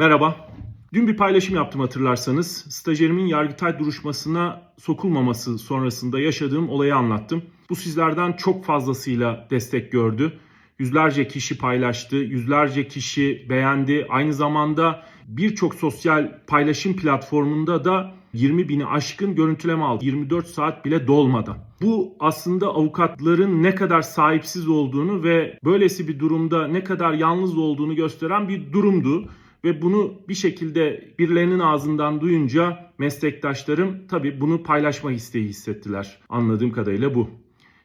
Merhaba. Dün bir paylaşım yaptım hatırlarsanız. Stajyerimin Yargıtay duruşmasına sokulmaması sonrasında yaşadığım olayı anlattım. Bu sizlerden çok fazlasıyla destek gördü. Yüzlerce kişi paylaştı, yüzlerce kişi beğendi. Aynı zamanda birçok sosyal paylaşım platformunda da 20 bini aşkın görüntüleme aldı. 24 saat bile dolmadan. Bu aslında avukatların ne kadar sahipsiz olduğunu ve böylesi bir durumda ne kadar yalnız olduğunu gösteren bir durumdu. Ve bunu bir şekilde birilerinin ağzından duyunca meslektaşlarım tabii bunu paylaşma isteği hissettiler. Anladığım kadarıyla bu.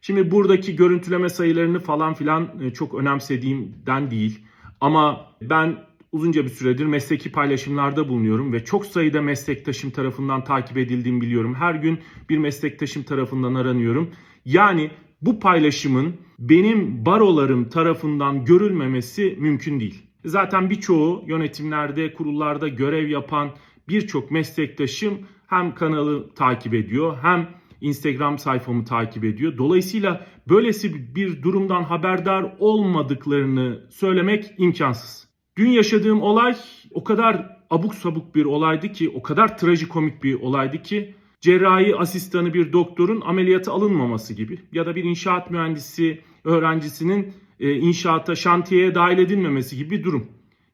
Şimdi buradaki görüntüleme sayılarını falan filan e, çok önemsediğimden değil. Ama ben uzunca bir süredir mesleki paylaşımlarda bulunuyorum ve çok sayıda meslektaşım tarafından takip edildiğimi biliyorum. Her gün bir meslektaşım tarafından aranıyorum. Yani bu paylaşımın benim barolarım tarafından görülmemesi mümkün değil. Zaten birçoğu yönetimlerde, kurullarda görev yapan birçok meslektaşım hem kanalı takip ediyor hem Instagram sayfamı takip ediyor. Dolayısıyla böylesi bir durumdan haberdar olmadıklarını söylemek imkansız. Dün yaşadığım olay o kadar abuk sabuk bir olaydı ki, o kadar trajikomik bir olaydı ki cerrahi asistanı bir doktorun ameliyata alınmaması gibi ya da bir inşaat mühendisi öğrencisinin e, inşaata, şantiyeye dahil edilmemesi gibi bir durum.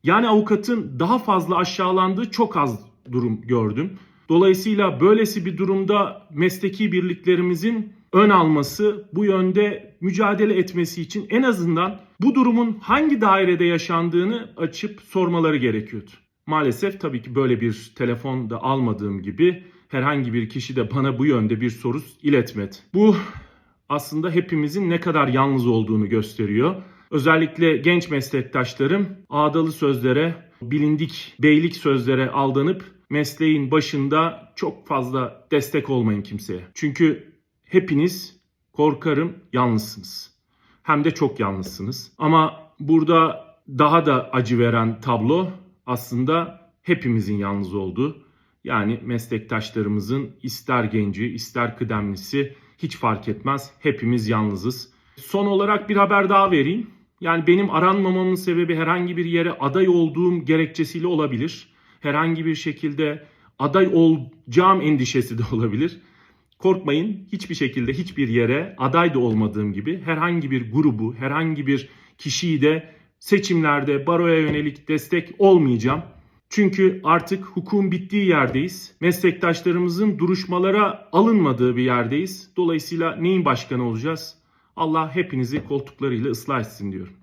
Yani avukatın daha fazla aşağılandığı çok az durum gördüm. Dolayısıyla böylesi bir durumda mesleki birliklerimizin ön alması, bu yönde mücadele etmesi için en azından bu durumun hangi dairede yaşandığını açıp sormaları gerekiyordu. Maalesef tabii ki böyle bir telefon da almadığım gibi herhangi bir kişi de bana bu yönde bir soru iletmedi. Bu aslında hepimizin ne kadar yalnız olduğunu gösteriyor. Özellikle genç meslektaşlarım ağdalı sözlere, bilindik beylik sözlere aldanıp mesleğin başında çok fazla destek olmayın kimseye. Çünkü hepiniz korkarım yalnızsınız. Hem de çok yalnızsınız. Ama burada daha da acı veren tablo aslında hepimizin yalnız olduğu. Yani meslektaşlarımızın ister genci ister kıdemlisi hiç fark etmez. Hepimiz yalnızız. Son olarak bir haber daha vereyim. Yani benim aranmamamın sebebi herhangi bir yere aday olduğum gerekçesiyle olabilir. Herhangi bir şekilde aday olacağım endişesi de olabilir. Korkmayın hiçbir şekilde hiçbir yere aday da olmadığım gibi herhangi bir grubu, herhangi bir kişiyi de seçimlerde baroya yönelik destek olmayacağım. Çünkü artık hukukun bittiği yerdeyiz. Meslektaşlarımızın duruşmalara alınmadığı bir yerdeyiz. Dolayısıyla neyin başkanı olacağız? Allah hepinizi koltuklarıyla ıslah etsin diyorum.